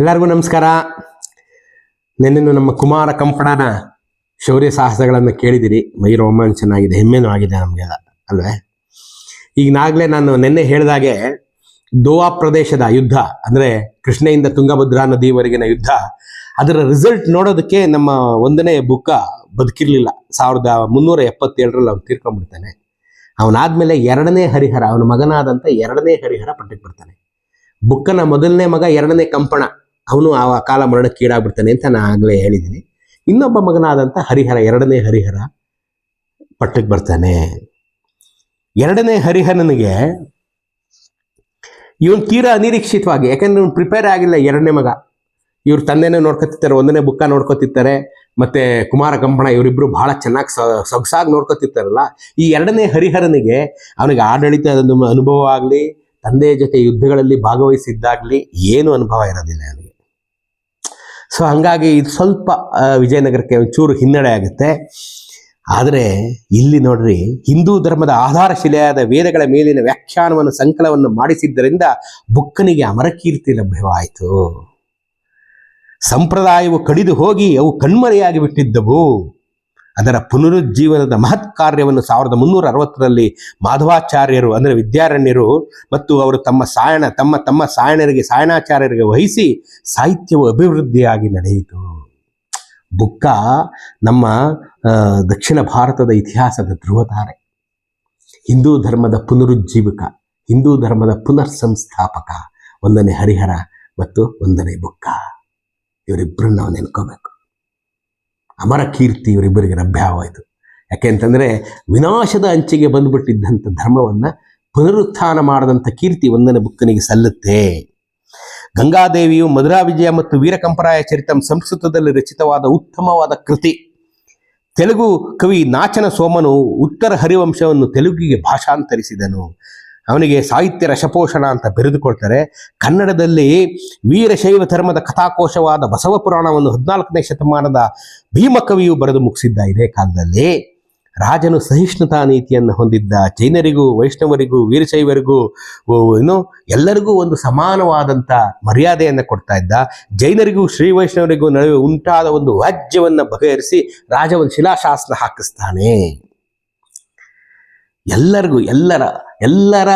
ಎಲ್ಲರಿಗೂ ನಮಸ್ಕಾರ. ನಿನ್ನೆ ನಮ್ಮ ಕುಮಾರ ಕಂಪಡನ ಶೌರ್ಯ ಸಾಹಸಗಳನ್ನು ಕೇಳಿದಿರಿ. ಮೈ ರೋಮಾಂಚನಾಗಿದೆ ಹೆಮ್ಮೆನೂ ಆಗಿದೆ ನಮಗೆ ಅಲ್ವೇ? ಈಗಿನಾಗಲೇ ನಾನು ನಿನ್ನೆ ಹೇಳಿದಾಗೆ ದೋವಾ ಪ್ರದೇಶದ ಯುದ್ಧ, ಅಂದರೆ ಕೃಷ್ಣೆಯಿಂದ ತುಂಗಭದ್ರಾ ನದಿವರೆಗಿನ ಯುದ್ಧ, ಅದರ ರಿಸಲ್ಟ್ ನೋಡೋದಕ್ಕೆ ನಮ್ಮ ಒಂದನೇ ಬುಕ್ಕ ಬದುಕಿರಲಿಲ್ಲ. ಸಾವಿರದ ಮುನ್ನೂರ ಎಪ್ಪತ್ತೇಳರಲ್ಲಿ ಅವನು ತೀರ್ಕೊಂಡ್ಬಿಡ್ತಾನೆ. ಅವನಾದ್ಮೇಲೆ ಎರಡನೇ ಹರಿಹರ, ಅವನ ಮಗನಾದಂಥ ಎರಡನೇ ಹರಿಹರ ಪಟ್ಟಕ್ಕೆ ಬರ್ತಾನೆ. ಬುಕ್ಕನ ಮೊದಲನೇ ಮಗ, ಎರಡನೇ ಕಂಪಣ. ಅವನು ಆ ಕಾಲ ಮರಣಕ್ಕೆ ಈಡಾಗ್ಬಿಡ್ತಾನೆ ಅಂತ ನಾನು ಆಗಲೇ ಹೇಳಿದ್ದೀನಿ. ಇನ್ನೊಬ್ಬ ಮಗನಾದಂಥ ಹರಿಹರ, ಎರಡನೇ ಹರಿಹರ ಪಟ್ಟಕ್ಕೆ ಬರ್ತಾನೆ. ಎರಡನೇ ಹರಿಹರನಿಗೆ ಇವನು ತೀರಾ ಅನಿರೀಕ್ಷಿತವಾಗಿ, ಯಾಕಂದ್ರೆ ಇವನು ಪ್ರಿಪೇರ್ ಆಗಿಲ್ಲ ಎರಡನೇ ಮಗ. ಇವ್ರು ತಂದೆನೇ ನೋಡ್ಕೊತಿರ್ತಾರೆ, ಒಂದನೇ ಬುಕ್ಕ ನೋಡ್ಕೊತಿರ್ತಾರೆ, ಮತ್ತೆ ಕುಮಾರ ಕಂಪಣ ಇವರಿಬ್ಬರು ಬಹಳ ಚೆನ್ನಾಗಿ ಸೊಗಸಾಗಿ ನೋಡ್ಕೊತಿರ್ತಾರಲ್ಲ, ಈ ಎರಡನೇ ಹರಿಹರನಿಗೆ ಅವನಿಗೆ ಆಡಳಿತ ಅನುಭವ ಆಗಲಿ, ತಂದೆಯ ಜೊತೆ ಯುದ್ಧಗಳಲ್ಲಿ ಭಾಗವಹಿಸಿದ್ದಾಗಲಿ ಏನು ಅನುಭವ ಇರೋದಿಲ್ಲ ಸೊ ಹಂಗಾಗಿ ಇದು ಸ್ವಲ್ಪ ವಿಜಯನಗರಕ್ಕೆ ಒಂಚೂರು ಹಿನ್ನಡೆ ಆಗುತ್ತೆ. ಆದರೆ, ಇಲ್ಲಿ ನೋಡ್ರಿ, ಹಿಂದೂ ಧರ್ಮದ ಆಧಾರಶಿಲೆಯಾದ ವೇದಗಳ ಮೇಲಿನ ವ್ಯಾಖ್ಯಾನವನ್ನು ಸಂಕಲವನ್ನು ಮಾಡಿಸಿದ್ದರಿಂದ ಬುಕ್ಕನಿಗೆ ಅಮರ ಕೀರ್ತಿ ಲಭ್ಯವಾಯಿತು. ಸಂಪ್ರದಾಯವು ಕಡಿದು ಹೋಗಿ ಅವು ಕಣ್ಮರೆಯಾಗಿ ಬಿಟ್ಟಿದ್ದವು. ಅದರ ಪುನರುಜ್ಜೀವನದ ಮಹತ್ ಕಾರ್ಯವನ್ನು ಸಾವಿರದ ಮುನ್ನೂರ ಅರವತ್ತರಲ್ಲಿ ಮಾಧವಾಚಾರ್ಯರು, ಅಂದರೆ ವಿದ್ಯಾರಣ್ಯರು ಮತ್ತು ಅವರು ತಮ್ಮ ಸಾಯಣ, ತಮ್ಮ ತಮ್ಮ ಸಾಯಣರಿಗೆ, ಸಾಯಣಾಚಾರ್ಯರಿಗೆ ವಹಿಸಿ ಸಾಹಿತ್ಯವು ಅಭಿವೃದ್ಧಿಯಾಗಿ ನಡೆಯಿತು. ಬುಕ್ಕ ನಮ್ಮ ದಕ್ಷಿಣ ಭಾರತದ ಇತಿಹಾಸದ ಧ್ರುವತಾರೆ ಹಿಂದೂ ಧರ್ಮದ ಪುನರುಜ್ಜೀವಕ, ಹಿಂದೂ ಧರ್ಮದ ಪುನರ್ ಸಂಸ್ಥಾಪಕ ಒಂದನೇ ಹರಿಹರ ಮತ್ತು ಒಂದನೇ ಬುಕ್ಕ. ಇವರಿಬ್ಬರನ್ನ ನಾವು ನೆನ್ಕೋಬೇಕು. ಅಮರ ಕೀರ್ತಿ ಇವರಿಬ್ಬರಿಗೆ ಲಭ್ಯವಾಯಿತು ಯಾಕೆ ಅಂತಂದರೆ ವಿನಾಶದ ಅಂಚಿಗೆ ಬಂದುಬಿಟ್ಟಿದ್ದಂಥ ಧರ್ಮವನ್ನು ಪುನರುತ್ಥಾನ ಮಾಡಿದಂಥ ಕೀರ್ತಿ ಒಂದನೇ ಬುಕ್ಕನಿಗೆ ಸಲ್ಲುತ್ತೆ. ಗಂಗಾದೇವಿಯು ಮಧುರಾ ವಿಜಯ ಮತ್ತು ವೀರಕಂಪರಾಯ ಚರಿತಂ ಸಂಸ್ಕೃತದಲ್ಲಿ ರಚಿತವಾದ ಉತ್ತಮವಾದ ಕೃತಿ. ತೆಲುಗು ಕವಿ ನಾಚನ ಸೋಮನು ಉತ್ತರ ಹರಿವಂಶವನ್ನು ತೆಲುಗಿಗೆ ಭಾಷಾಂತರಿಸಿದನು. ಅವನಿಗೆ ಸಾಹಿತ್ಯ ರಸಪೋಷಣ ಅಂತ ಬೆರೆದುಕೊಳ್ತಾರೆ. ಕನ್ನಡದಲ್ಲಿ ವೀರಶೈವ ಧರ್ಮದ ಕಥಾಕೋಶವಾದ ಬಸವ ಪುರಾಣವನ್ನು ಹದಿನಾಲ್ಕನೇ ಶತಮಾನದ ಭೀಮಕವಿಯು ಬರೆದು ಮುಗಿಸಿದ್ದ ಇದೇ ಕಾಲದಲ್ಲಿ ರಾಜನು ಸಹಿಷ್ಣುತಾ ನೀತಿಯನ್ನು ಹೊಂದಿದ್ದ ಜೈನರಿಗೂ, ವೈಷ್ಣವರಿಗೂ ವೀರಶೈವರಿಗೂ ಏನು ಎಲ್ಲರಿಗೂ ಒಂದು ಸಮಾನವಾದಂಥ ಮರ್ಯಾದೆಯನ್ನು ಕೊಡ್ತಾ ಇದ್ದ. ಜೈನರಿಗೂ, ಶ್ರೀ ವೈಷ್ಣವರಿಗೂ ನಡುವೆ ಉಂಟಾದ ಒಂದು ವ್ಯಾಜ್ಯವನ್ನು ಬಗೆಹರಿಸಿ ರಾಜ ಒಂದು ಶಿಲಾಶಾಸನ ಹಾಕಿಸ್ತಾನೆ. ಎಲ್ಲರಿಗೂ, ಎಲ್ಲರ ಎಲ್ಲರ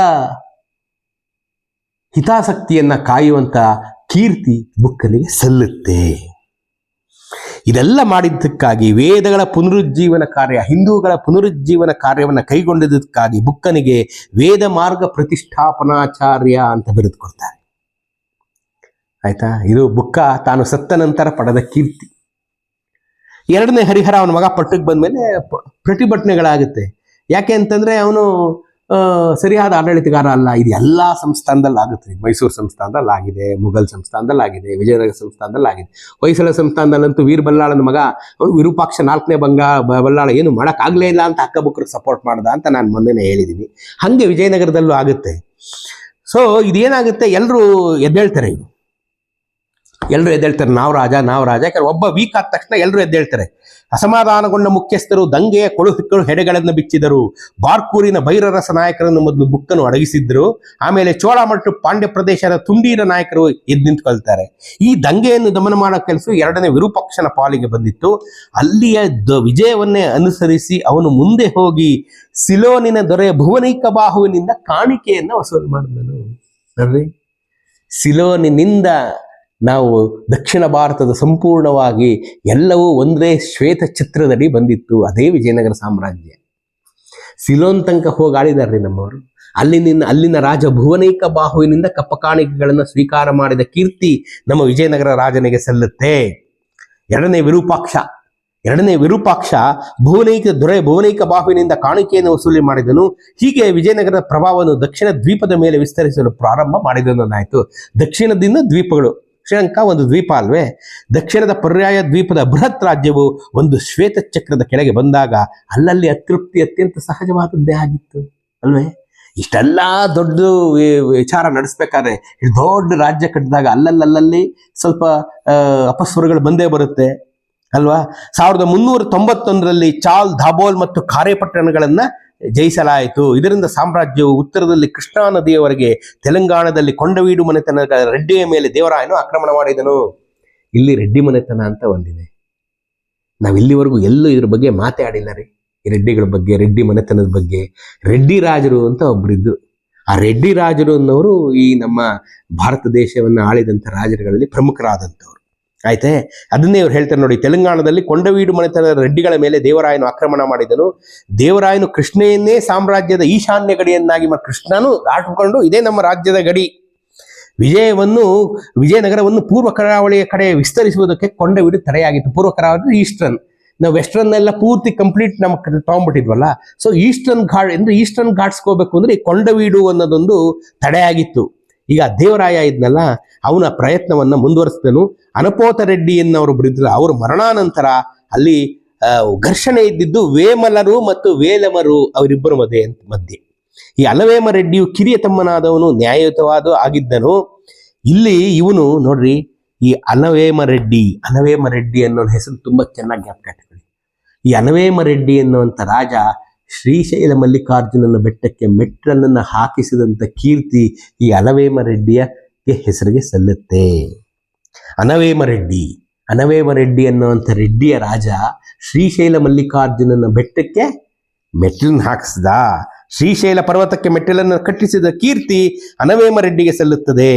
ಹಿತಾಸಕ್ತಿಯನ್ನು ಕಾಯುವಂತ ಕೀರ್ತಿ ಬುಕ್ಕನಿಗೆ ಸಲ್ಲುತ್ತೆ. ಇದೆಲ್ಲ ಮಾಡಿದ್ದಕ್ಕಾಗಿ ವೇದಗಳ ಪುನರುಜ್ಜೀವನ ಕಾರ್ಯ, ಹಿಂದೂಗಳ ಪುನರುಜ್ಜೀವನ ಕಾರ್ಯವನ್ನು ಕೈಗೊಂಡಿದ್ದಕ್ಕಾಗಿ ಬುಕ್ಕನಿಗೆ ವೇದ ಮಾರ್ಗ ಪ್ರತಿಷ್ಠಾಪನಾಚಾರ್ಯ ಅಂತ ಬರೆದುಕೊಡ್ತಾರೆ ಆಯ್ತಾ? ಇದು ಬುಕ್ಕ ತಾನು ಸತ್ತ ನಂತರ ಪಡೆದ ಕೀರ್ತಿ. ಎರಡನೇ ಹರಿಹರ ಅವನ ಮಗ ಪಟ್ಟಕ್ಕೆ ಬಂದ ಮೇಲೆ ಪ್ರತಿಭಟನೆಗಳಾಗುತ್ತೆ. ಯಾಕೆ ಅಂತಂದ್ರೆ ಅವನು ಸರಿಯಾದ ಆಡಳಿತಗಾರ ಅಲ್ಲ. ಇದು ಎಲ್ಲ ಸಂಸ್ಥಾನದಲ್ಲಿ ಆಗುತ್ತೆ ಮೈಸೂರು ಸಂಸ್ಥಾನದಲ್ಲಿ ಆಗಿದೆ ಮುಘಲ್ ಸಂಸ್ಥಾನದಲ್ಲಿ ಆಗಿದೆ ವಿಜಯನಗರ ಸಂಸ್ಥಾನದಲ್ಲಿ ಆಗಿದೆ ಹೊಯ್ಸಳ ಸಂಸ್ಥಾನದಲ್ಲಂತೂ ವೀರ ಬಲ್ಲಾಳನ ಮಗ ವಿರೂಪಾಕ್ಷ ನಾಲ್ಕನೇ ಬಂಗ ಬಲ್ಲಾಳ ಏನು ಮಾಡೋಕ್ಕಾಗಲೇ ಇಲ್ಲ ಅಂತ ಅಕ್ಕಬುಕ್ರ ಸಪೋರ್ಟ್ ಮಾಡ್ದ ಅಂತ ನಾನು ಮೊನ್ನೆನೇ ಹೇಳಿದ್ದೀನಿ ಹಾಗೆ ವಿಜಯನಗರದಲ್ಲೂ ಆಗುತ್ತೆ. ಸೊ ಇದೇನಾಗುತ್ತೆ? ಎಲ್ಲರೂ ಎದ್ದೇಳ್ತಾರೆ ಇವರು. ಎಲ್ಲರೂ ಎದ್ದೇಳ್ತಾರೆ, ನಾವು ರಾಜ ನಾವು ರಾಜ. ಯಾಕಂದ್ರೆ ಒಬ್ಬ ವೀಕ್ ಆದ ತಕ್ಷಣ ಎಲ್ಲರೂ ಎದ್ದೇಳ್ತಾರೆ. ಅಸಮಾಧಾನಗೊಂಡ ಮುಖ್ಯಸ್ಥರು ದಂಗೆಯ ಕೊಳು ಹಿಕ್ಕಳು ಹೆಡೆಗಳನ್ನು ಬಿಚ್ಚಿದರು. ಬಾರ್ಕೂರಿನ ಭೈರರಸ ನಾಯಕರನ್ನು ಮೊದಲು ಬುಕ್ಕನ್ನು ಅಡಗಿಸಿದ್ರು. ಆಮೇಲೆ ಚೋಳ ಪಾಂಡ್ಯ ಪ್ರದೇಶದ ತುಂಡೀರ ನಾಯಕರು ಎದ್ದು ನಿಂತ್ಕೊಳ್ತಾರೆ. ಈ ದಂಗೆಯನ್ನು ದಮನ ಮಾಡೋ ಕೆಲಸ ಎರಡನೇ ವಿರೂಪಾಕ್ಷನ ಪಾಲಿಗೆ ಬಂದಿತ್ತು. ಅಲ್ಲಿಯ ವಿಜಯವನ್ನೇ ಅನುಸರಿಸಿ ಅವನು ಮುಂದೆ ಹೋಗಿ ಸಿಲೋನಿನ ದೊರೆ ಭುವನೈಕ ಬಾಹುವಿನಿಂದ ಕಾಣಿಕೆಯನ್ನು ವಸೂಲು ಮಾಡಿದನು. ಸಿಲೋನಿನಿಂದ ನಾವು ದಕ್ಷಿಣ ಭಾರತದ ಸಂಪೂರ್ಣವಾಗಿ ಎಲ್ಲವೂ ಒಂದೇ ಶ್ವೇತ ಚಿತ್ರದಡಿ ಬಂದಿತ್ತು. ಅದೇ ವಿಜಯನಗರ ಸಾಮ್ರಾಜ್ಯ. ಸಿಲೋನ್ ತನಕ ಹೋಗಿ ನಮ್ಮವರು. ಅಲ್ಲಿನಿಂದ ಅಲ್ಲಿನ ರಾಜ ಭುವನೈಕ ಬಾಹುವಿನಿಂದ ಕಪ್ಪ ಕಾಣಿಕೆಗಳನ್ನು ಸ್ವೀಕಾರ ಮಾಡಿದ ಕೀರ್ತಿ ನಮ್ಮ ವಿಜಯನಗರ ರಾಜನಿಗೆ ಸಲ್ಲುತ್ತೆ. ಎರಡನೇ ವಿರೂಪಾಕ್ಷ ಎರಡನೇ ವಿರೂಪಾಕ್ಷ ಭುವನೈಕ ದೊರೆ, ಭುವನೈಕ ಬಾಹುವಿನಿಂದ ಕಾಣಿಕೆಯನ್ನು ವಸೂಲಿ ಮಾಡಿದನು. ಹೀಗೆ ವಿಜಯನಗರದ ಪ್ರಭಾವವನ್ನು ದಕ್ಷಿಣ ದ್ವೀಪದ ಮೇಲೆ ವಿಸ್ತರಿಸಲು ಪ್ರಾರಂಭ ಮಾಡಿದನಾಯಿತು ದಕ್ಷಿಣದಿಂದ ದ್ವೀಪಗಳು. ಶ್ರೀಲಂಕಾ ಒಂದು ದ್ವೀಪ ಅಲ್ವೇ? ದಕ್ಷಿಣದ ಪರ್ಯಾಯ ದ್ವೀಪದ ಬೃಹತ್ ರಾಜ್ಯವು ಒಂದು ಶ್ವೇತ ಚಕ್ರದ ಕೆಳಗೆ ಬಂದಾಗ ಅಲ್ಲಲ್ಲಿ ಅತೃಪ್ತಿ ಅತ್ಯಂತ ಸಹಜವಾದದ್ದೇ ಆಗಿತ್ತು, ಅಲ್ವೇ? ಇಷ್ಟೆಲ್ಲ ದೊಡ್ಡ ವಿಚಾರ ನಡೆಸ್ಬೇಕಾದ್ರೆ ದೊಡ್ಡ ರಾಜ್ಯ ಕಟ್ಟಿದಾಗ ಅಲ್ಲಲ್ಲಲ್ಲಿ ಸ್ವಲ್ಪ ಅಪಸ್ವರಗಳು ಬಂದೇ ಬರುತ್ತೆ. ಅಲ್ವಾ? ಸಾವಿರದ ಮುನ್ನೂರ ತೊಂಬತ್ತೊಂದರಲ್ಲಿ ಚಾಲ್ ಧಾಬೋಲ್ ಮತ್ತು ಕಾರ್ಯಪಟ್ಟಣಗಳನ್ನ ಜಯಿಸಲಾಯಿತು. ಇದರಿಂದ ಸಾಮ್ರಾಜ್ಯವು ಉತ್ತರದಲ್ಲಿ ಕೃಷ್ಣಾ ನದಿಯವರೆಗೆ ತೆಲಂಗಾಣದಲ್ಲಿ ಕೊಂಡವೀಡು ಮನೆತನ ರೆಡ್ಡಿಯ ಮೇಲೆ ದೇವರಾಯನು ಆಕ್ರಮಣ ಮಾಡಿದನು. ಇಲ್ಲಿ ರೆಡ್ಡಿ ಮನೆತನ ಅಂತ ಒಂದಿದೆ. ನಾವು ಇಲ್ಲಿವರೆಗೂ ಎಲ್ಲೂ ಇದ್ರ ಬಗ್ಗೆ ಮಾತಾಡಿಲ್ಲ ರೀ. ರೆಡ್ಡಿಗಳ ಬಗ್ಗೆ, ರೆಡ್ಡಿ ಮನೆತನದ ಬಗ್ಗೆ. ರೆಡ್ಡಿ ರಾಜರು ಅಂತ ಒಬ್ಬರಿದ್ರು ಆ ರೆಡ್ಡಿ ರಾಜರು ಅನ್ನೋರು ಈ ನಮ್ಮ ಭಾರತ ದೇಶವನ್ನು ಆಳಿದಂಥ ರಾಜರುಗಳಲ್ಲಿ ಪ್ರಮುಖರಾದಂಥವ್ರು. ಆಯ್ತೆ? ಅದನ್ನೇ ಇವ್ರು ಹೇಳ್ತಾರೆ ನೋಡಿ, ತೆಲಂಗಾಣದಲ್ಲಿ ಕೊಂಡವೀಡು ಮನೆತನದ ರೆಡ್ಡಿಗಳ ಮೇಲೆ ದೇವರಾಯನು ಆಕ್ರಮಣ ಮಾಡಿದನು. ದೇವರಾಯನು ಕೃಷ್ಣೆಯನ್ನೇ ಸಾಮ್ರಾಜ್ಯದ ಈಶಾನ್ಯ ಗಡಿಯನ್ನಾಗಿ ಕೃಷ್ಣನು ದಾಟಿಕೊಂಡು ಇದೇ ನಮ್ಮ ರಾಜ್ಯದ ಗಡಿ. ವಿಜಯವನ್ನು, ವಿಜಯನಗರವನ್ನು ಪೂರ್ವ ಕರಾವಳಿಯ ಕಡೆ ವಿಸ್ತರಿಸುವುದಕ್ಕೆ ಕೊಂಡವೀಡು ತಡೆಯಾಗಿತ್ತು. ಪೂರ್ವ ಕರಾವಳಿ ಈಸ್ಟರ್ನ್. ನಾವು ವೆಸ್ಟರ್ನ್ ಎಲ್ಲ ಪೂರ್ತಿ ಕಂಪ್ಲೀಟ್ ನಮ್ಮ ತಗೊಂಡ್ಬಿಟ್ಟಿದ್ವಲ್ಲ? ಸೊ ಈಸ್ಟರ್ನ್ ಘಾಟ್, ಅಂದ್ರೆ ಈಸ್ಟರ್ನ್ ಘಾಟ್ಸ್ಕೋಬೇಕು ಅಂದ್ರೆ ಈ ಕೊಂಡವೀಡು ಅನ್ನೋದೊಂದು ತಡೆಯಾಗಿತ್ತು. ಈಗ ದೇವರಾಯ ಇದ್ನಲ್ಲ, ಅವನ ಪ್ರಯತ್ನವನ್ನ ಮುಂದುವರಿಸಿದನು. ಅನಪೋತ ರೆಡ್ಡಿ ಎನ್ನವರು ಬಿಡಿದ್ರು ಅವರು ಮರಣಾನಂತರ ಅಲ್ಲಿ ಘರ್ಷಣೆ ಇದ್ದಿದ್ದು ವೇಮಲರು ಮತ್ತು ವೇಲಮರು ಅವರಿಬ್ಬರ ಮಧ್ಯೆ ಮಧ್ಯೆ. ಈ ಅಲವೇಮ ರೆಡ್ಡಿಯು ಕಿರಿಯ ತಮ್ಮನಾದವನು, ನ್ಯಾಯಯುತವಾದ ಆಗಿದ್ದನು. ಇಲ್ಲಿ ಇವನು ನೋಡ್ರಿ, ಈ ಅನವೇಮ ರೆಡ್ಡಿ ಅನವೇಮ ರೆಡ್ಡಿ ಅನ್ನೋ ಹೆಸರು ತುಂಬಾ ಚೆನ್ನಾಗಿ ಜ್ಞಾಪಕ ಈ ಅನವೇಮ ರೆಡ್ಡಿ ಎನ್ನುವಂತ ರಾಜ ಶ್ರೀಶೈಲ ಮಲ್ಲಿಕಾರ್ಜುನನ ಬೆಟ್ಟಕ್ಕೆ ಮೆಟ್ಟಲನ್ನು ಹಾಕಿಸಿದಂಥ ಕೀರ್ತಿ ಈ ಅನವೇಮ ರೆಡ್ಡಿಯ ಹೆಸರಿಗೆ ಸಲ್ಲುತ್ತೆ. ಅನವೇಮ ರೆಡ್ಡಿ ಅನವೇಮ ರೆಡ್ಡಿ ಅನ್ನುವಂಥ ರೆಡ್ಡಿಯ ರಾಜ ಶ್ರೀಶೈಲ ಮಲ್ಲಿಕಾರ್ಜುನನ ಬೆಟ್ಟಕ್ಕೆ ಮೆಟ್ಟಲನ್ನು ಹಾಕಿಸಿದ. ಶ್ರೀಶೈಲ ಪರ್ವತಕ್ಕೆ ಮೆಟ್ಟಲನ್ನು ಕಟ್ಟಿಸಿದ ಕೀರ್ತಿ ಅನವೇಮ ರೆಡ್ಡಿಗೆ ಸಲ್ಲುತ್ತದೆ.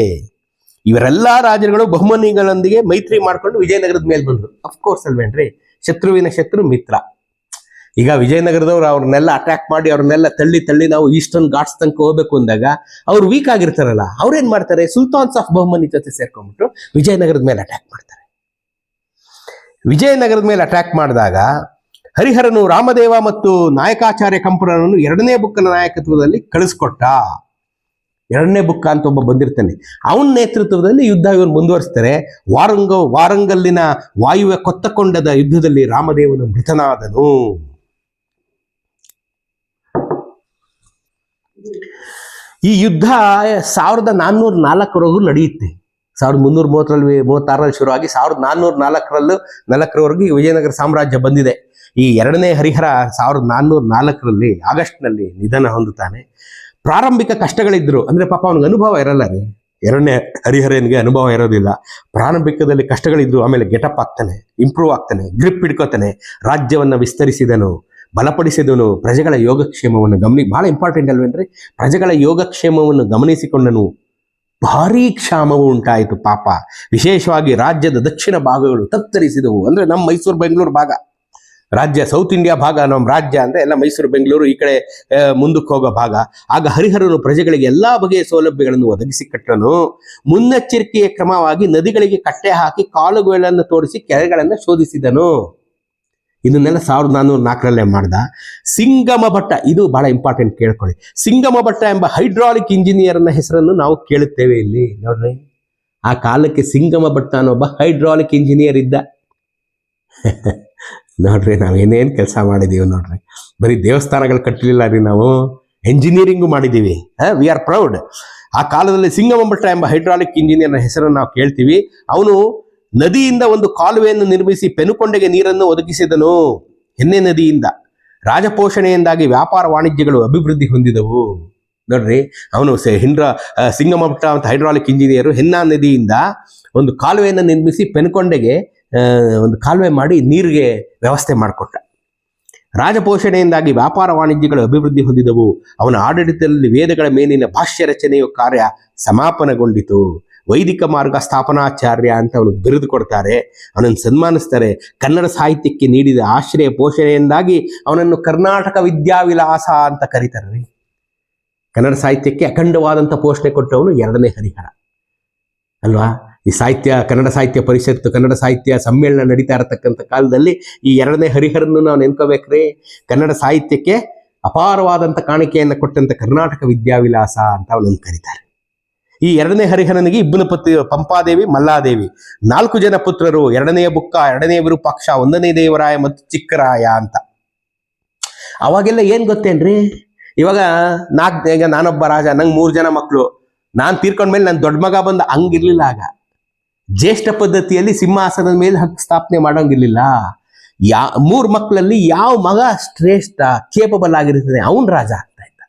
ಇವರೆಲ್ಲ ರಾಜರುಗಳು ಬಹುಮನಿಗಳೊಂದಿಗೆ ಮೈತ್ರಿ ಮಾಡಿಕೊಂಡು ವಿಜಯನಗರದ ಮೇಲೆ ಬಂದರು. ಅಫ್ಕೋರ್ಸ್ ಅಲ್ವೇನ್ರಿ? ಶತ್ರುವಿನ ಶತ್ರು ಮಿತ್ರ. ಈಗ ವಿಜಯನಗರದವ್ರು ಅವ್ರನ್ನೆಲ್ಲ ಅಟ್ಯಾಕ್ ಮಾಡಿ ಅವ್ರನ್ನೆಲ್ಲ ತಳ್ಳಿ ತಳ್ಳಿ ನಾವು ಈಸ್ಟರ್ನ್ ಘಾಟ್ಸ್ ತನಕ ಹೋಗ್ಬೇಕು ಅಂದಾಗ ಅವ್ರು ವೀಕ್ ಆಗಿರ್ತಾರಲ್ಲ, ಅವ್ರೇನ್ ಮಾಡ್ತಾರೆ? ಸುಲ್ತಾನ್ಸ್ ಆಫ್ ಬಹುಮನಿ ಜೊತೆ ಸೇರ್ಕೊಂಡ್ಬಿಟ್ಟು ವಿಜಯನಗರದ ಮೇಲೆ ಅಟ್ಯಾಕ್ ಮಾಡ್ತಾರೆ. ವಿಜಯನಗರದ ಮೇಲೆ ಅಟ್ಯಾಕ್ ಮಾಡಿದಾಗ ಹರಿಹರನು ರಾಮದೇವ ಮತ್ತು ನಾಯಕಾಚಾರ್ಯ ಕಂಪುರನನ್ನು ಎರಡನೇ ಬುಕ್ಕನ ನಾಯಕತ್ವದಲ್ಲಿ ಕಳಿಸ್ಕೊಟ್ಟ. ಎರಡನೇ ಬುಕ್ಕ ಅಂತ ಒಬ್ಬ ಬಂದಿರ್ತಾನೆ. ಅವನ ನೇತೃತ್ವದಲ್ಲಿ ಯುದ್ಧ ಇವನು ಮುಂದುವರಿಸ್ತಾರೆ. ವಾರಂಗ, ವಾರಂಗಲ್ಲಿನ ವಾಯುವೆ ಕೊತ್ತಕೊಂಡದ ಯುದ್ಧದಲ್ಲಿ ರಾಮದೇವನು ಮೃತನಾದನು. ಈ ಯುದ್ಧ ಸಾವಿರದ ನಾನ್ನೂರ ನಾಲ್ಕರವರೆಗೂ ನಡೆಯುತ್ತೆ. ಸಾವಿರದ ಮುನ್ನೂರ ಮೂವತ್ತರಲ್ಲಿ ಮೂವತ್ತಾರರಲ್ಲಿ ಶುರುವಾಗಿ ಸಾವಿರದ ನಾನ್ನೂರ ನಾಲ್ಕರಲ್ಲೂ ನಾಲ್ಕರವರೆಗೂ ವಿಜಯನಗರ ಸಾಮ್ರಾಜ್ಯ ಬಂದಿದೆ. ಈ ಎರಡನೇ ಹರಿಹರ ಸಾವಿರದ ನಾನ್ನೂರ ನಾಲ್ಕರಲ್ಲಿ ಆಗಸ್ಟ್ನಲ್ಲಿ ನಿಧನ ಹೊಂದುತ್ತಾನೆ. ಪ್ರಾರಂಭಿಕ ಕಷ್ಟಗಳಿದ್ದರು ಅಂದರೆ ಪಾಪ ಅವನಿಗೆ ಅನುಭವ ಇರಲ್ಲ ರೀ. ಎರಡನೇ ಹರಿಹರನಿಗೆ ಅನುಭವ ಇರೋದಿಲ್ಲ. ಪ್ರಾರಂಭಿಕದಲ್ಲಿ ಕಷ್ಟಗಳಿದ್ದರು ಆಮೇಲೆ ಗೆಟಪ್ ಆಗ್ತಾನೆ ಇಂಪ್ರೂವ್ ಆಗ್ತಾನೆ ಗ್ರಿಪ್ ಹಿಡ್ಕೋತಾನೆ, ರಾಜ್ಯವನ್ನು ವಿಸ್ತರಿಸಿದನು. ಬಲಪಡಿಸಿದನು. ಪ್ರಜೆಗಳ ಯೋಗಕ್ಷೇಮವನ್ನು ಗಮನಿ ಬಹಳ ಇಂಪಾರ್ಟೆಂಟ್ ಅಲ್ವೇನ್ರಿ? ಪ್ರಜೆಗಳ ಯೋಗಕ್ಷೇಮವನ್ನು ಗಮನಿಸಿಕೊಂಡನು. ಭಾರೀ ಕ್ಷಾಮವು ಉಂಟಾಯಿತು ಪಾಪ. ವಿಶೇಷವಾಗಿ ರಾಜ್ಯದ ದಕ್ಷಿಣ ಭಾಗಗಳು ತತ್ತರಿಸಿದವು. ಅಂದ್ರೆ ನಮ್ಮ ಮೈಸೂರು, ಬೆಂಗಳೂರು ಭಾಗ. ರಾಜ್ಯ ಸೌತ್ ಇಂಡಿಯಾ ಭಾಗ, ನಮ್ಮ ರಾಜ್ಯ ಅಂದ್ರೆ ಎಲ್ಲ ಮೈಸೂರು, ಬೆಂಗಳೂರು ಈ ಕಡೆ ಮುಂದಕ್ಕೆ ಹೋಗೋ ಭಾಗ. ಆಗ ಹರಿಹರನು ಪ್ರಜೆಗಳಿಗೆ ಎಲ್ಲಾ ಬಗೆಯ ಸೌಲಭ್ಯಗಳನ್ನು ಒದಗಿಸಿ ಕಟ್ಟನು. ಮುನ್ನೆಚ್ಚರಿಕೆಯ ಕ್ರಮವಾಗಿ ನದಿಗಳಿಗೆ ಕಟ್ಟೆ ಹಾಕಿ ಕಾಲುಗಳನ್ನು ತೋರಿಸಿ ಕೆರೆಗಳನ್ನು ಶೋಧಿಸಿದನು. ಇದನ್ನೆಲ್ಲ ಸಾವಿರದ ನಾನ್ನೂರ ನಾಲ್ಕರಲ್ಲೇ ಮಾಡ್ದ. ಸಿಂಗಮ ಭಟ್ಟ, ಇದು ಬಹಳ ಇಂಪಾರ್ಟೆಂಟ್ ಕೇಳ್ಕೊಳ್ಳಿ. ಸಿಂಗಮ ಭಟ್ಟ ಎಂಬ ಹೈಡ್ರಾಲಿಕ್ ಇಂಜಿನಿಯರ್ನ ಹೆಸರನ್ನು ನಾವು ಕೇಳುತ್ತೇವೆ ಇಲ್ಲಿ. ನೋಡ್ರಿ. ಆ ಕಾಲಕ್ಕೆ ಸಿಂಗಮ ಭಟ್ಟ ಅನ್ನೊಬ್ಬ ಹೈಡ್ರಾಲಿಕ್ ಇಂಜಿನಿಯರ್ ಇದ್ದ. ನೋಡ್ರಿ, ನಾವು ಏನೇನು ಕೆಲಸ ಮಾಡಿದೀವಿ ನೋಡ್ರಿ. ಬರೀ ದೇವಸ್ಥಾನಗಳು ಕಟ್ಟಲಿಲ್ಲ ರೀ ನಾವು. ಎಂಜಿನಿಯರಿಂಗು ಮಾಡಿದ್ದೀವಿ ವಿ ಆರ್ ಪ್ರೌಡ್ ಆ ಕಾಲದಲ್ಲಿ ಸಿಂಗಮ ಭಟ್ಟ ಎಂಬ ಹೈಡ್ರಾಲಿಕ್ ಇಂಜಿನಿಯರ್ನ ಹೆಸರನ್ನು ನಾವು ಕೇಳ್ತೀವಿ. ಅವನು ನದಿಯಿಂದ ಒಂದು ಕಾಲುವೆಯನ್ನು ನಿರ್ಮಿಸಿ ಪೆನುಕೊಂಡೆಗೆ ನೀರನ್ನು ಒದಗಿಸಿದನು. ಹೆನ್ನೆ ನದಿಯಿಂದ. ರಾಜಪೋಷಣೆಯಿಂದಾಗಿ ವ್ಯಾಪಾರ ವಾಣಿಜ್ಯಗಳು ಅಭಿವೃದ್ಧಿ ಹೊಂದಿದವು. ನೋಡ್ರಿ ಅವನು ಹಿಂಡ್ರ ಆ, ಅಂತ ಹೈಡ್ರಾಲಿಕ್ ಇಂಜಿನಿಯರು ಹೆನ್ನಾ ನದಿಯಿಂದ ಒಂದು ಕಾಲುವೆಯನ್ನು ನಿರ್ಮಿಸಿ ಪೆನುಕೊಂಡೆಗೆ ಒಂದು ಕಾಲುವೆ ಮಾಡಿ ನೀರಿಗೆ ವ್ಯವಸ್ಥೆ ಮಾಡಿಕೊಟ್ಟ. ರಾಜಪೋಷಣೆಯಿಂದಾಗಿ ವ್ಯಾಪಾರ ವಾಣಿಜ್ಯಗಳು ಅಭಿವೃದ್ಧಿ ಹೊಂದಿದವು. ಅವನ ಆಡಳಿತದಲ್ಲಿ ವೇದಗಳ ಮೇಲಿನ ಭಾಷ್ಯ ರಚನೆಯ ಕಾರ್ಯ ಸಮಾಪನಗೊಂಡಿತು. ವೈದಿಕ ಮಾರ್ಗ ಸ್ಥಾಪನಾಚಾರ್ಯ ಅಂತ ಅವನು ಬಿರುದು ಕೊಡ್ತಾರೆ ಅವನನ್ನು ಸನ್ಮಾನಿಸ್ತಾರೆ. ಕನ್ನಡ ಸಾಹಿತ್ಯಕ್ಕೆ ನೀಡಿದ ಆಶ್ರಯ ಪೋಷಣೆಯಿಂದಾಗಿ ಅವನನ್ನು ಕರ್ನಾಟಕ ವಿದ್ಯಾವಿಲಾಸ ಅಂತ ಕರೀತಾರೆ. ಕನ್ನಡ ಸಾಹಿತ್ಯಕ್ಕೆ ಅಖಂಡವಾದಂಥ ಪೋಷಣೆ ಕೊಟ್ಟವನು ಎರಡನೇ ಹರಿಹರ. ಅಲ್ವಾ? ಈ ಸಾಹಿತ್ಯ, ಕನ್ನಡ ಸಾಹಿತ್ಯ ಪರಿಷತ್ತು, ಕನ್ನಡ ಸಾಹಿತ್ಯ ಸಮ್ಮೇಳನ ನಡೀತಾ ಇರತಕ್ಕಂಥ ಕಾಲದಲ್ಲಿ ಈ ಎರಡನೇ ಹರಿಹರನ್ನು ನಾವು ನೆನ್ಕೋಬೇಕ್ರಿ ಕನ್ನಡ ಸಾಹಿತ್ಯಕ್ಕೆ ಅಪಾರವಾದಂಥ ಕಾಣಿಕೆಯನ್ನು ಕೊಟ್ಟಂಥ ಕರ್ನಾಟಕ ವಿದ್ಯಾವಿಲಾಸ ಅಂತ ಅವನನ್ನು ಕರೀತಾರೆ. ಈ ಎರಡನೇ ಹರಿಹರನಿಗೆ ಇಬ್ಬನ ಪತಿ ಪಂಪಾದೇವಿ, ಮಲ್ಲಾದೇವಿ. ನಾಲ್ಕು ಜನ ಪುತ್ರರು, ಎರಡನೆಯ ಬುಕ್ಕ, ಎರಡನೆಯ ವಿರೂಪಾಕ್ಷ, ಒಂದನೇ ದೇವರಾಯ ಮತ್ತು ಚಿಕ್ಕರಾಯ ಅಂತ. ಅವಾಗೆಲ್ಲ ಏನ್ ಗೊತ್ತೇನ್ರಿ? ಇವಾಗ ನಾಲ್ಕು ಈಗ ನಾನೊಬ್ಬ ರಾಜ, ನಂಗೆ ಮೂರು ಜನ ಮಕ್ಕಳು ನಾನು ತೀರ್ಕೊಂಡ್ಮೇಲೆ ನನ್ನ ದೊಡ್ಡ ಮಗ ಬಂದ ಹಂಗಿರ್ಲಿಲ್ಲ ಆಗ. ಜ್ಯೇಷ್ಠ ಪದ್ಧತಿಯಲ್ಲಿ ಸಿಂಹಾಸನದ ಮೇಲೆ ಹಕ್ಕು ಸ್ಥಾಪನೆ ಮಾಡೋಂಗಿರ್ಲಿಲ್ಲ. ಯಾ, ಮೂರು ಮಕ್ಕಳಲ್ಲಿ ಯಾವ ಮಗ ಶ್ರೇಷ್ಠ ಕೇಪಬಲ್ ಆಗಿರ್ತದೆ ಅವನು ರಾಜ ಆಗ್ತಾ ಇದ್ದ.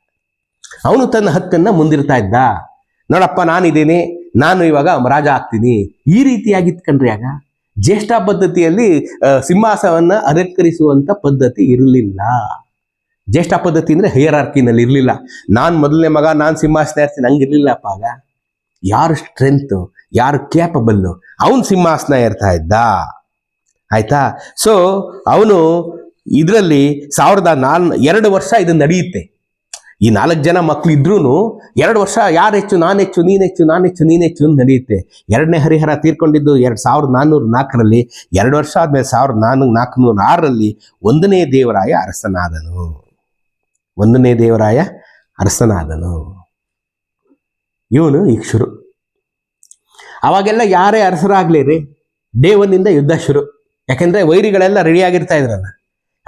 ಅವನು ತನ್ನ ಹಕ್ಕನ್ನ ಮುಂದಿರ್ತಾ ಇದ್ದ. ನೋಡಪ್ಪ, ನಾನಿದ್ದೀನಿ, ನಾನು ಇವಾಗ ರಾಜ ಆಗ್ತೀನಿ. ಈ ರೀತಿಯಾಗಿತ್ಕಂಡ್ರಿ ಆಗ. ಜ್ಯೇಷ್ಠ ಪದ್ಧತಿಯಲ್ಲಿ ಸಿಂಹಾಸವನ್ನ ಅಲಂಕರಿಸುವಂತ ಪದ್ಧತಿ ಇರಲಿಲ್ಲ. ಜ್ಯೇಷ್ಠ ಪದ್ಧತಿ ಅಂದ್ರೆ ಹೈಯರಾರ್ಕಿನಲ್ಲಿ ಇರಲಿಲ್ಲ. ನಾನು ಮೊದಲನೇ ಮಗ, ನಾನು ಸಿಂಹಾಸನ ಏರ್ತೀನಿ ನಂಗೆ ಇರಲಿಲ್ಲಪ್ಪ ಆಗ. ಯಾರು ಸ್ಟ್ರೆಂತ್ ಯಾರು ಕ್ಯಾಪಬಲ್ಲು ಅವನು ಸಿಂಹಾಸನ ಏರ್ತಾ ಇದ್ದ. ಆಯ್ತಾ? ಸೊ ಅವನು ಇದರಲ್ಲಿ ಸಾವಿರದ ನಾಲ್ ಎರಡು ವರ್ಷ ಇದು ನಡೆಯುತ್ತೆ. ಈ ನಾಲ್ಕು ಜನ ಮಕ್ಳು ಇದ್ರೂ ಎರಡು ವರ್ಷ ಯಾರು ಹೆಚ್ಚು ನಾನು ಹೆಚ್ಚು ನೀನು ಹೆಚ್ಚು ನಾನು ಹೆಚ್ಚು ನೀನು ಹೆಚ್ಚು ಅಂತ ನಡೆಯುತ್ತೆ. ಎರಡನೇ ಹರಿಹರ ತೀರ್ಕೊಂಡಿದ್ದು ಎರಡು ಸಾವಿರದ ನಾನ್ನೂರ ನಾಲ್ಕರಲ್ಲಿ, ಎರಡು ವರ್ಷ ಆದ್ಮೇಲೆ ಸಾವಿರದ ನಾನ್ನೂರ ನಾಲ್ಕುನೂರ ಆರರಲ್ಲಿ ಒಂದನೇ ದೇವರಾಯ ಅರಸನಾದನು. ಒಂದನೇ ದೇವರಾಯ ಅರಸನಾದನು. ಇವನು ಶುರು ಅವಾಗೆಲ್ಲ ಯಾರೇ ಅರಸರಾಗ್ಲಿ ರೀ, ದೇವನಿಂದ ಯುದ್ಧ ಶುರು. ಯಾಕೆಂದ್ರೆ ವೈರಿಗಳೆಲ್ಲ ರೆಡಿ ಆಗಿರ್ತಾ ಇದ್ರಲ್ಲ.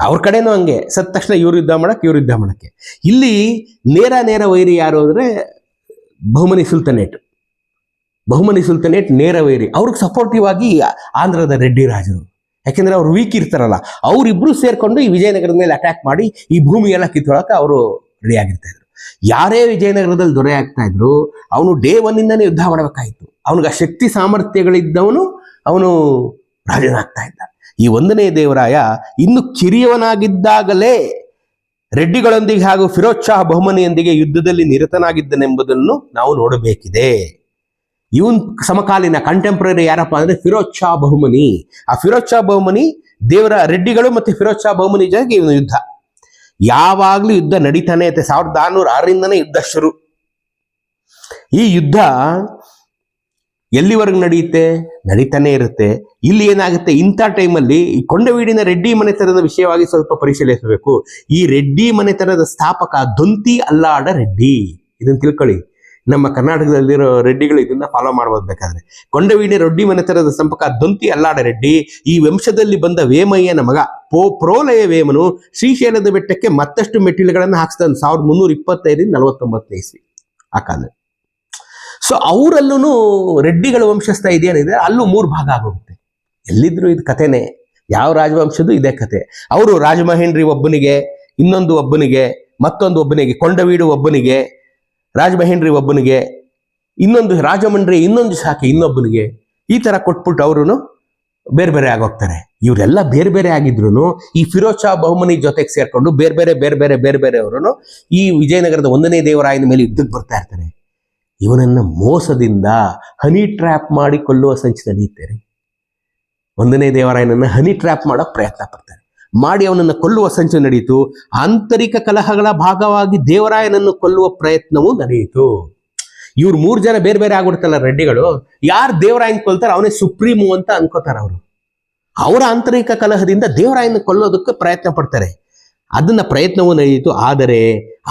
ಅವ್ರ ಕಡೆನೂ ಹಂಗೆ. ಸತ್ತ ತಕ್ಷಣ ಇವ್ರು ಯುದ್ಧ ಮಾಡಕ್ಕೆ ಇವ್ರು ಯುದ್ಧ ಮಾಡಕ್ಕೆ. ಇಲ್ಲಿ ನೇರ ನೇರ ವೈರಿ ಯಾರು ಅಂದ್ರೆ ಬಹುಮನಿ ಸುಲ್ತಾನೇಟ್. ಬಹುಮನಿ ಸುಲ್ತಾನೇಟ್ ನೇರ ವೈರಿ. ಅವ್ರಿಗೆ ಸಪೋರ್ಟಿವ್ ಆಗಿ ಆಂಧ್ರದ ರೆಡ್ಡಿ ರಾಜರು. ಯಾಕೆಂದ್ರೆ ಅವ್ರು ವೀಕ್ ಇರ್ತಾರಲ್ಲ. ಅವರಿಬ್ರು ಸೇರ್ಕೊಂಡು ಈ ವಿಜಯನಗರದ ಮೇಲೆ ಅಟ್ಯಾಕ್ ಮಾಡಿ ಈ ಭೂಮಿ ಎಲ್ಲ ಅವರು ರೆಡಿ ಆಗಿರ್ತಾ ಇದ್ರು. ಯಾರೇ ವಿಜಯನಗರದಲ್ಲಿ ದೊರೆ ಆಗ್ತಾ ಇದ್ರು, ಅವನು ಡೇ ಒನ್ನಿಂದನೇ ಯುದ್ಧ ಮಾಡಬೇಕಾಯಿತು. ಅವನಿಗೆ ಆ ಶಕ್ತಿ ಸಾಮರ್ಥ್ಯಗಳಿದ್ದವನು ಅವನು ರಾಜನಾಗ್ತಾ ಇದ್ದ. ಈ ಒಂದನೇ ದೇವರಾಯ ಇನ್ನು ಕಿರಿಯವನಾಗಿದ್ದಾಗಲೇ ರೆಡ್ಡಿಗಳೊಂದಿಗೆ ಹಾಗೂ ಫಿರೋಜ್ ಶಾ ಬಹುಮನಿಯೊಂದಿಗೆ ಯುದ್ಧದಲ್ಲಿ ನಿರತನಾಗಿದ್ದನೆಂಬುದನ್ನು ನಾವು ನೋಡಬೇಕಿದೆ. ಇವನ್ ಸಮಕಾಲೀನ ಕಂಟೆಂಪ್ರರಿ ಯಾರಪ್ಪ ಅಂದ್ರೆ ಫಿರೋಜ್ ಶಾ ಬಹುಮನಿ. ಆ ಫಿರೋಜ್ ಶಾ ಬಹುಮನಿ ದೇವರ ರೆಡ್ಡಿಗಳು ಮತ್ತೆ ಫಿರೋಜ್ ಶಾ ಬಹುಮನಿ ಜೊತೆಗೆ ಇವನು ಯುದ್ಧ. ಯಾವಾಗ್ಲೂ ಯುದ್ಧ ನಡೀತಾನೆ ಐತೆ. ಸಾವಿರದ ಆರ್ನೂರ ಆರರಿಂದನೇ ಯುದ್ಧ ಶುರು. ಈ ಯುದ್ಧ ಎಲ್ಲಿವರೆಗೂ ನಡೆಯುತ್ತೆ? ನಡೀತಾನೆ ಇರುತ್ತೆ. ಇಲ್ಲಿ ಏನಾಗುತ್ತೆ? ಇಂಥ ಟೈಮಲ್ಲಿ ಈ ಕೊಂಡವೀಡಿನ ರೆಡ್ಡಿ ಮನೆತನದ ವಿಷಯವಾಗಿ ಸ್ವಲ್ಪ ಪರಿಶೀಲಿಸಬೇಕು ಈ ರೆಡ್ಡಿ ಮನೆತನದ ಸ್ಥಾಪಕ ದೊಂತಿ ಅಲ್ಲಾಡ ರೆಡ್ಡಿ. ಇದನ್ನು ತಿಳ್ಕೊಳ್ಳಿ. ನಮ್ಮ ಕರ್ನಾಟಕದಲ್ಲಿರೋ ರೆಡ್ಡಿಗಳು ಇದನ್ನ ಫಾಲೋ ಮಾಡ್ಬೋದು ಬೇಕಾದ್ರೆ ಕೊಂಡವೀಡಿ ರೆಡ್ಡಿ ಮನೆತನದ ಸಂಪರ್ಕ ದೊಂತಿ ಅಲ್ಲಾಡ ರೆಡ್ಡಿ. ಈ ವಂಶದಲ್ಲಿ ಬಂದ ವೇಮಯ್ಯನ ಮಗ ಪೋ ಪ್ರೋಲಯ ವೇಮನು ಶ್ರೀಶೈಲದ ಬೆಟ್ಟಕ್ಕೆ ಮತ್ತಷ್ಟು ಮೆಟ್ಟಿಲುಗಳನ್ನು ಹಾಕ್ಸ್ತಾನೆ. ಸಾವಿರದ ಮುನ್ನೂರ ಇಪ್ಪತ್ತೈದರಿಂದ ನಲವತ್ತೊಂಬತ್ತನೇ ಇಸ್ವಿ. ಆ ಕಾಲ ಸೊ ಅವರಲ್ಲೂ ರೆಡ್ಡಿಗಳ ವಂಶಸ್ಥ ಇದೇನಿದೆ, ಅಲ್ಲೂ ಮೂರು ಭಾಗ ಆಗೋಗುತ್ತೆ. ಎಲ್ಲಿದ್ರು ಇದು ಕಥೆನೇ, ಯಾವ ರಾಜವಂಶದ್ದು ಇದೇ ಕತೆ ಅವರು ರಾಜಮಹೇಂದ್ರಿ ಒಬ್ಬನಿಗೆ, ಇನ್ನೊಂದು ಒಬ್ಬನಿಗೆ, ಮತ್ತೊಂದು ಒಬ್ಬನಿಗೆ, ಕೊಂಡವೀಡು ಒಬ್ಬನಿಗೆ, ರಾಜಮಹೇಂದ್ರಿ ಒಬ್ಬನಿಗೆ, ಇನ್ನೊಂದು ರಾಜಮಂಡ್ರಿ ಇನ್ನೊಂದು ಶಾಖೆ ಇನ್ನೊಬ್ಬನಿಗೆ, ಈ ತರ ಕೊಟ್ಬಿಟ್ಟು ಅವರು ಬೇರೆ ಬೇರೆ ಆಗೋಗ್ತಾರೆ. ಇವರೆಲ್ಲ ಬೇರೆ ಬೇರೆ ಆಗಿದ್ರು ಈ ಫಿರೋಜ್ ಶಾ ಬಹುಮನಿ ಜೊತೆಗೆ ಸೇರ್ಕೊಂಡು ಬೇರೆ ಬೇರೆ ಬೇರೆ ಬೇರೆ ಬೇರೆ ಬೇರೆ ಅವರು ಈ ವಿಜಯನಗರದ ಒಂದನೇ ದೇವರಾಯನ ಮೇಲೆ ಯುದ್ಧಕ್ಕೆ ಬರ್ತಾ ಇರ್ತಾರೆ. ಇವನನ್ನ ಮೋಸದಿಂದ ಹನಿ ಟ್ರ್ಯಾಪ್ ಮಾಡಿ ಕೊಲ್ಲುವ ಸಂಚು ನಡೆಯುತ್ತಾರೆ ಒಂದನೇ ದೇವರಾಯನನ್ನು ಹನಿ ಟ್ರ್ಯಾಪ್ ಮಾಡೋ ಪ್ರಯತ್ನ ಪಡ್ತಾರೆ. ಮಾಡಿ ಅವನನ್ನು ಕೊಲ್ಲುವ ಸಂಚು ನಡೆಯಿತು ಆಂತರಿಕ ಕಲಹಗಳ ಭಾಗವಾಗಿ ದೇವರಾಯನನ್ನು ಕೊಲ್ಲುವ ಪ್ರಯತ್ನವೂ ನಡೆಯಿತು. ಇವ್ರು ಮೂರು ಜನ ಬೇರೆ ಬೇರೆ ಆಗ್ಬಿಡ್ತಲ್ಲ ರೆಡ್ಡಿಗಳು. ಯಾರು ದೇವರಾಯನ್ ಕೊಲ್ತಾರ ಅವನೇ ಸುಪ್ರೀಮು ಅಂತ ಅನ್ಕೋತಾರ ಅವರು. ಅವರ ಆಂತರಿಕ ಕಲಹದಿಂದ ದೇವರಾಯನ ಕೊಲ್ಲೋದಕ್ಕೆ ಪ್ರಯತ್ನ ಪಡ್ತಾರೆ. ಅದನ್ನ ಪ್ರಯತ್ನವೂ ನಡೆಯಿತು. ಆದರೆ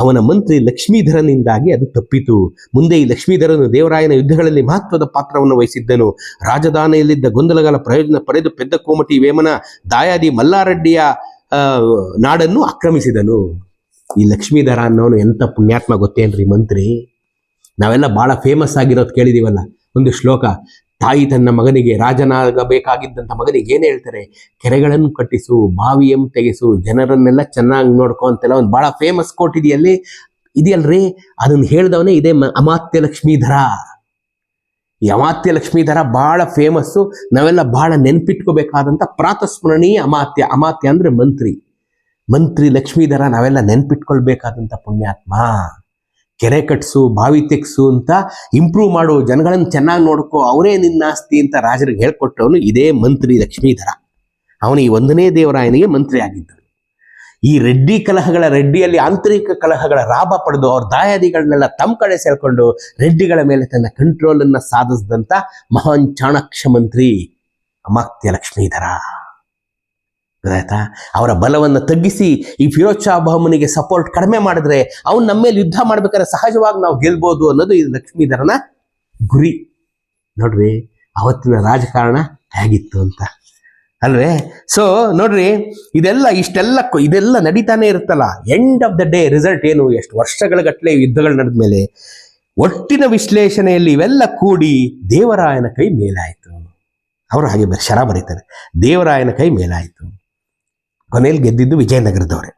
ಅವನ ಮಂತ್ರಿ ಲಕ್ಷ್ಮೀಧರನಿಂದಾಗಿ ಅದು ತಪ್ಪಿತು. ಮುಂದೆ ಈ ಲಕ್ಷ್ಮೀಧರನು ದೇವರಾಯನ ಯುದ್ಧಗಳಲ್ಲಿ ಮಹತ್ವದ ಪಾತ್ರವನ್ನು ವಹಿಸಿದ್ದನು. ರಾಜಧಾನಿಯಲ್ಲಿದ್ದ ಗೊಂದಲಗಳ ಪ್ರಯೋಜನ ಪಡೆದು ಪೆದ್ದ ಕೋಮಟಿ ವೇಮನ ದಾಯಾದಿ ಮಲ್ಲಾರೆಡ್ಡಿಯ ನಾಡನ್ನು ಆಕ್ರಮಿಸಿದನು. ಈ ಲಕ್ಷ್ಮೀಧರ ಅನ್ನೋನು ಎಂತ ಪುಣ್ಯಾತ್ಮ ಗೊತ್ತೇನ್ರಿ ಮಂತ್ರಿ? ನಾವೆಲ್ಲ ಬಹಳ ಫೇಮಸ್ ಆಗಿರೋದು ಕೇಳಿದೀವಲ್ಲ. ಒಂದು ಶ್ಲೋಕ ತಾಯಿ ತನ್ನ ಮಗನಿಗೆ ರಾಜನಾಗಬೇಕಾಗಿದ್ದಂಥ ಮಗನಿಗೆ ಏನು ಹೇಳ್ತಾರೆ? ಕೆರೆಗಳನ್ನು ಕಟ್ಟಿಸು, ಬಾವಿಯನ್ನು ತೆಗೆಸು, ಜನರನ್ನೆಲ್ಲ ಚೆನ್ನಾಗಿ ನೋಡ್ಕೊ ಅಂತೆಲ್ಲ ಒಂದು ಭಾಳ ಫೇಮಸ್ ಕೋಟ್ ಇದೆಯಲ್ಲಿ? ಇದೆಯಲ್ರಿ? ಅದನ್ನು ಹೇಳ್ದವನೇ ಇದೇ ಅಮಾತ್ಯ ಲಕ್ಷ್ಮೀಧರ ಈ ಅಮಾತ್ಯ ಲಕ್ಷ್ಮೀಧರ ಬಹಳ ಫೇಮಸ್ಸು ನಾವೆಲ್ಲ ಬಹಳ ನೆನ್ಪಿಟ್ಕೋಬೇಕಾದಂಥ ಪ್ರಾತಸ್ಮರಣೀಯ ಅಮಾತ್ಯ. ಅಮಾತ್ಯ ಅಂದರೆ ಮಂತ್ರಿ. ಮಂತ್ರಿ ಲಕ್ಷ್ಮೀಧರ ನಾವೆಲ್ಲ ನೆನ್ಪಿಟ್ಕೊಳ್ಬೇಕಾದಂಥ ಪುಣ್ಯಾತ್ಮ. ಕೆರೆ ಕಟ್ಸು, ಬಾವಿ ತೆಗ್ಸು ಅಂತ ಇಂಪ್ರೂವ್ ಮಾಡು ಜನಗಳನ್ನು ಚೆನ್ನಾಗಿ ನೋಡ್ಕೋ, ಅವರೇ ನಿನ್ನ ಆಸ್ತಿ ಅಂತ ರಾಜರಿಗೆ ಹೇಳ್ಕೊಟ್ಟವನು ಇದೇ ಮಂತ್ರಿ ಲಕ್ಷ್ಮೀಧರ. ಅವನು ಈ ಒಂದನೇ ದೇವರಾಯನಿಗೆ ಮಂತ್ರಿ ಆಗಿದ್ದನು ಈ ರೆಡ್ಡಿ ಕಲಹಗಳ ರೆಡ್ಡಿಯಲ್ಲಿ ಆಂತರಿಕ ಕಲಹಗಳ ಲಾಭ ಪಡೆದು ಅವ್ರ ದಾಯಾದಿಗಳನ್ನೆಲ್ಲ ತಮ್ಮ ಕಡೆ ಸೇರ್ಕೊಂಡು ರೆಡ್ಡಿಗಳ ಮೇಲೆ ತನ್ನ ಕಂಟ್ರೋಲನ್ನು ಸಾಧಿಸಿದಂಥ ಮಹಾನ್ ಚಾಣಾಕ್ಷ ಮಂತ್ರಿ ಅಮಾತ್ಯ ಲಕ್ಷ್ಮೀಧರ. ಗೊತ್ತಾಯ್ತಾ? ಅವರ ಬಲವನ್ನು ತಗ್ಗಿಸಿ ಈ ಫಿರೋಜ್ ಶಾ ಬಹುಮನಿಗೆ ಸಪೋರ್ಟ್ ಕಡಿಮೆ ಮಾಡಿದ್ರೆ ಅವ್ನು ನಮ್ಮ ಮೇಲೆ ಯುದ್ಧ ಮಾಡ್ಬೇಕಾದ್ರೆ ಸಹಜವಾಗಿ ನಾವು ಗೆಲ್ಬೋದು ಅನ್ನೋದು ಈ ಲಕ್ಷ್ಮೀಧರನ ಗುರಿ. ನೋಡ್ರಿ ಅವತ್ತಿನ ರಾಜಕಾರಣ ಹೇಗಿತ್ತು ಅಂತ. ಅಲ್ವೇ? ಸೊ ನೋಡ್ರಿ, ಇದೆಲ್ಲ ಇಷ್ಟೆಲ್ಲ ಇದೆಲ್ಲ ನಡೀತಾನೆ ಇರುತ್ತಲ್ಲ. End of the day result ಏನು? ಎಷ್ಟು ವರ್ಷಗಳ ಗಟ್ಟಲೆ ಯುದ್ಧಗಳು ನಡೆದ ಮೇಲೆ. ಒಟ್ಟಿನ ವಿಶ್ಲೇಷಣೆಯಲ್ಲಿ ಇವೆಲ್ಲ ಕೂಡಿ ದೇವರಾಯನ ಕೈ ಮೇಲಾಯಿತು. ಅವರು ಹಾಗೆ ಶರ ಬರೀತಾರೆ. ದೇವರಾಯನ ಕೈ ಮೇಲಾಯಿತು. ಕೊನೆಯಲ್ಲಿ ಗೆದ್ದಿದ್ದು ವಿಜಯನಗರದವರೇ.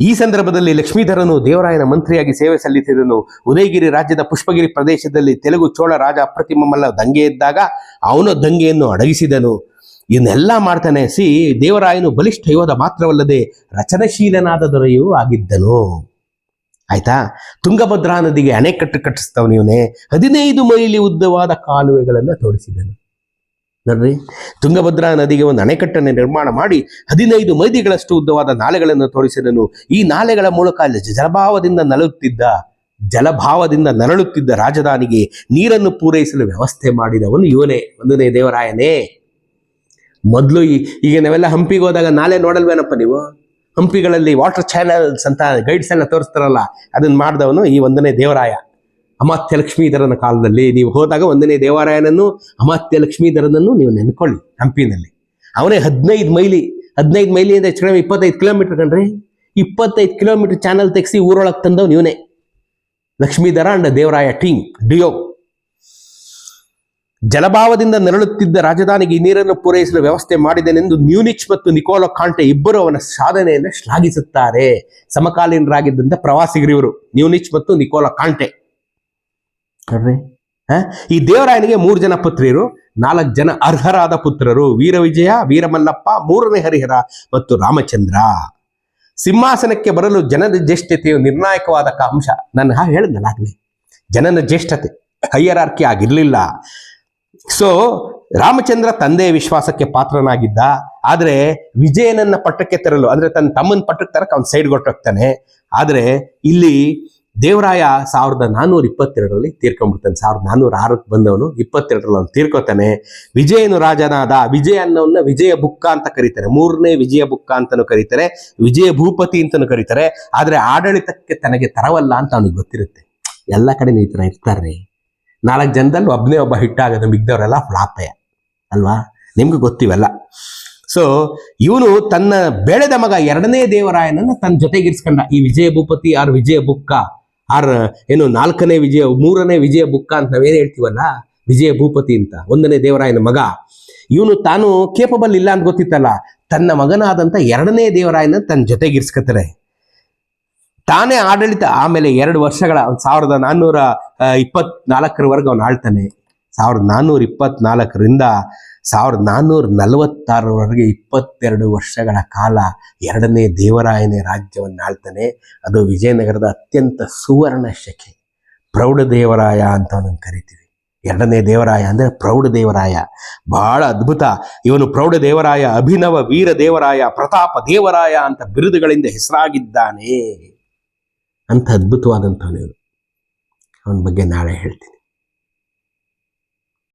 ಈ ಸಂದರ್ಭದಲ್ಲಿ ಲಕ್ಷ್ಮೀಧರನು ದೇವರಾಯನ ಮಂತ್ರಿಯಾಗಿ ಸೇವೆ ಸಲ್ಲಿಸಿದನು. ಉದಯಗಿರಿ ರಾಜ್ಯದ ಪುಷ್ಪಗಿರಿ ಪ್ರದೇಶದಲ್ಲಿ ತೆಲುಗು ಚೋಳ ರಾಜ ಅಪ್ರತಿಮಲ್ಲ ದಂಗೆ ಇದ್ದಾಗ ಅವನು ದಂಗೆಯನ್ನು ಅಡಗಿಸಿದನು. ಇದನ್ನೆಲ್ಲ ಮಾಡ್ತಾನೆ ಸಿ ದೇವರಾಯನು ಬಲಿಷ್ಠ ಯೋಧ ಮಾತ್ರವಲ್ಲದೆ ರಚನಶೀಲನಾದ ದೊರೆಯೂ ಆಗಿದ್ದನು. ಆಯ್ತಾ? ತುಂಗಭದ್ರಾ ನದಿಗೆ ಅಣೆಕಟ್ಟು ಕಟ್ಟಿಸ್ತವನು ಇವನೇ ಹದಿನೈದು ಮೈಲಿ ಉದ್ದವಾದ ಕಾಲುವೆಗಳನ್ನು ತೋರಿಸಿದನು. ನೋಡ್ರಿ, ತುಂಗಭದ್ರಾ ನದಿಗೆ ಒಂದು ಅಣೆಕಟ್ಟನ್ನು ನಿರ್ಮಾಣ ಮಾಡಿ ಹದಿನೈದು ಮೈದಿಗಳಷ್ಟು ಉದ್ದವಾದ ನಾಲೆಗಳನ್ನು ತೋರಿಸಿದನು. ಈ ನಾಲೆಗಳ ಮೂಲಕ ಜಲಭಾವದಿಂದ ನಲುತ್ತಿದ್ದ ಜಲಭಾವದಿಂದ ನರಳುತ್ತಿದ್ದ ರಾಜಧಾನಿಗೆ ನೀರನ್ನು ಪೂರೈಸಲು ವ್ಯವಸ್ಥೆ ಮಾಡಿದವನು ಇವನೇ, ಒಂದನೇ ದೇವರಾಯನೇ. ಮೊದಲು ಈಗ ನಾವೆಲ್ಲ ಹಂಪಿಗೆ ಹೋದಾಗ ನಾಲೆ ನೋಡಲ್ವೇನಪ್ಪ ನೀವು? ಹಂಪಿಗಳಲ್ಲಿ ವಾಟರ್ ಚಾನಲ್ಸ್ ಅಂತ ಗೈಡ್ಸ್ ಎಲ್ಲ ತೋರಿಸ್ತಾರಲ್ಲ, ಅದನ್ನ ಮಾಡಿದವನು ಈ ಒಂದನೇ ದೇವರಾಯ. ಅಮಾತ್ಯ ಲಕ್ಷ್ಮೀಧರನ ಕಾಲದಲ್ಲಿ ನೀವು ಹೋದಾಗ ಒಂದನೇ ದೇವರಾಯನನ್ನು ಅಮಾತ್ಯ ಲಕ್ಷ್ಮೀಧರನನ್ನು ನೀವು ನೆನ್ಕೊಳ್ಳಿ ಹಂಪಿನಲ್ಲಿ. ಅವನೇ ಹದಿನೈದು ಮೈಲಿ, ಹದಿನೈದು ಮೈಲಿಯಿಂದ ಹೆಚ್ಚು ಕಡಿಮೆ ಇಪ್ಪತ್ತೈದು ಕಿಲೋಮೀಟರ್ ಕಣ್ರಿ. ಇಪ್ಪತ್ತೈದು ಕಿಲೋಮೀಟರ್ ಚಾನಲ್ ತೆಗೆಸಿ ಊರೊಳಗೆ ತಂದವ್ ನೀವನೇ ಲಕ್ಷ್ಮೀಧರ ಅಂಡ್ ದೇವರಾಯ ಟಿಂಗ್ ಡಿಯೋ. ಜಲಭಾವದಿಂದ ನರಳುತ್ತಿದ್ದ ರಾಜಧಾನಿಗೆ ನೀರನ್ನು ಪೂರೈಸಲು ವ್ಯವಸ್ಥೆ ಮಾಡಿದನೆಂದು ನ್ಯೂನಿಚ್ ಮತ್ತು ನಿಕೋಲೋ ಕಾಂಟೆ ಇಬ್ಬರು ಅವನ ಸಾಧನೆಯನ್ನು ಶ್ಲಾಘಿಸುತ್ತಾರೆ. ಸಮಕಾಲೀನರಾಗಿದ್ದಂಥ ಪ್ರವಾಸಿಗರಿವರು ನ್ಯೂನಿಚ್ ಮತ್ತು ನಿಕೋಲೋ ಕಾಂಟೆ. ನೋಡ್ರಿ? ಈ ದೇವರಾಯನಿಗೆ ಮೂರು ಜನ ಪುತ್ರಿಯರು, ನಾಲ್ಕು ಜನ ಅರ್ಹರಾದ ಪುತ್ರರು, ವೀರವಿಜಯ, ವೀರಮಲ್ಲಪ್ಪ, ಮೂರನೇ ಹರಿಹರ ಮತ್ತು ರಾಮಚಂದ್ರ. ಸಿಂಹಾಸನಕ್ಕೆ ಬರಲು ಜನರ ಜ್ಯೇಷ್ಠತೆಯು ನಿರ್ಣಾಯಕವಾದ ಅಂಶ. ನಾನು ಹಾ ಹೇಳಿದ್ನಲ್ಲಾಗಲಿ ಜನನ ಜ್ಯೇಷ್ಠತೆ ಹೈಯರಾರ್ಕಿ ಆಗಿರಲಿಲ್ಲ. ಸೊ ರಾಮಚಂದ್ರ ತಂದೆಯ ವಿಶ್ವಾಸಕ್ಕೆ ಪಾತ್ರನಾಗಿದ್ದ. ಆದರೆ, ವಿಜಯನನ್ನ ಪಟ್ಟಕ್ಕೆ ತರಲು, ಅಂದ್ರೆ ತನ್ನ ತಮ್ಮನ ಪಟ್ಟಕ್ಕೆ ತರಕ್ಕೆ ಅವ್ನು ಸೈಡ್ ಕೊಟ್ಟೋಗ್ತಾನೆ ಆದರೆ, ಇಲ್ಲಿ ದೇವರಾಯ ಸಾವಿರದ ನಾನ್ನೂರ ಇಪ್ಪತ್ತೆರಡರಲ್ಲಿ ತೀರ್ಕೊಂಡ್ಬಿಡ್ತಾನೆ. ಸಾವಿರದ ನಾನ್ನೂರ ಆರಕ್ಕೆ ಬಂದವನು ಇಪ್ಪತ್ತೆರಡರಲ್ಲಿ ಅವನು ತೀರ್ಕೋತಾನೆ. ವಿಜಯನು ರಾಜನಾದ, ವಿಜಯ ಅನ್ನೋನ್ನ ವಿಜಯ ಬುಕ್ಕ ಅಂತ ಕರೀತಾರೆ. ಮೂರನೇ ವಿಜಯ ಬುಕ್ಕ ಅಂತಲೂ ಕರೀತಾರೆ. ವಿಜಯ ಭೂಪತಿ ಅಂತಲೂ ಕರೀತಾರೆ. ಆದರೆ ಆಡಳಿತಕ್ಕೆ ತನಗೆ ತರವಲ್ಲ ಅಂತ ಅವನಿಗೆ ಗೊತ್ತಿರುತ್ತೆ. ಎಲ್ಲ ಕಡೆ ಈ ಥರ ಇರ್ತಾರೆ ನಾಲ್ಕು ಜನದಲ್ಲಿ ಒಬ್ಬನೇ ಒಬ್ಬ ಹಿಟ್ಟಾಗೋದು ಮಿಗ್ದವರೆಲ್ಲ ಫ್ಲಾಪೆ ಅಲ್ವಾ? ನಿಮ್ಗೆ ಗೊತ್ತಿವಲ್ಲ. ಸೊ ಇವನು ತನ್ನ ಬೆಳೆದ ಮಗ ಎರಡನೇ ದೇವರಾಯನನ್ನ ತನ್ನ ಜೊತೆಗಿರಿಸ್ಕೊಂಡ. ಈ ವಿಜಯ ಭೂಪತಿ ಆರ್ ವಿಜಯ ಬುಕ್ಕ. ಆರ್, ಏನು, ನಾಲ್ಕನೇ ವಿಜಯ, ಮೂರನೇ ವಿಜಯ ಬುಕ್ಕ ಅಂತ ನಾವೇನು ಹೇಳ್ತೀವಲ್ಲ? ವಿಜಯ ಭೂಪತಿ ಅಂತ, ಒಂದನೇ ದೇವರಾಯನ ಮಗ. ಇವನು ತಾನು ಕೇಪಬಲ್ ಇಲ್ಲ ಅಂತ ಗೊತ್ತಿತ್ತಲ್ಲ? ತನ್ನ ಮಗನಾದಂಥ ಎರಡನೇ ದೇವರಾಯನ ತನ್ನ ಜೊತೆಗಿರಿಸ್ಕೊತಾರೆ ತಾನೇ ಆಡಳಿತ, ಆಮೇಲೆ ಎರಡು ವರ್ಷಗಳ, ಒಂದು ಸಾವಿರದ ನಾನ್ನೂರ ಇಪ್ಪತ್ನಾಲ್ಕರವರೆಗೆ ಅವನು ಆಳ್ತಾನೆ. ಸಾವಿರದ ನಾನ್ನೂರ ಇಪ್ಪತ್ನಾಲ್ಕರಿಂದ ಸಾವಿರದ ನಾನ್ನೂರ ನಲವತ್ತಾರರವರೆಗೆ ಇಪ್ಪತ್ತೆರಡು ವರ್ಷಗಳ ಕಾಲ ಎರಡನೇ ದೇವರಾಯನೇ ರಾಜ್ಯವನ್ನು ಆಳ್ತಾನೆ ಅದು ವಿಜಯನಗರದ ಅತ್ಯಂತ ಸುವರ್ಣ ಪ್ರೌಢ ದೇವರಾಯ ಅಂತ ಅವನನ್ನು ಕರಿತೀವಿ. ಎರಡನೇ ದೇವರಾಯ ಅಂದರೆ ಪ್ರೌಢ ದೇವರಾಯ. ಬಹಳ ಅದ್ಭುತ. ಇವನು ಪ್ರೌಢ ದೇವರಾಯ, ಅಭಿನವ ವೀರ ದೇವರಾಯ, ಪ್ರತಾಪ ದೇವರಾಯ ಅಂತ ಬಿರುದುಗಳಿಂದ ಹೆಸರಾಗಿದ್ದಾನೆ. ಅಂತ ಅದ್ಭುತವಾದಂಥವನು ಇವನು. ಅವನ ಬಗ್ಗೆ ನಾಳೆ ಹೇಳ್ತೀನಿ.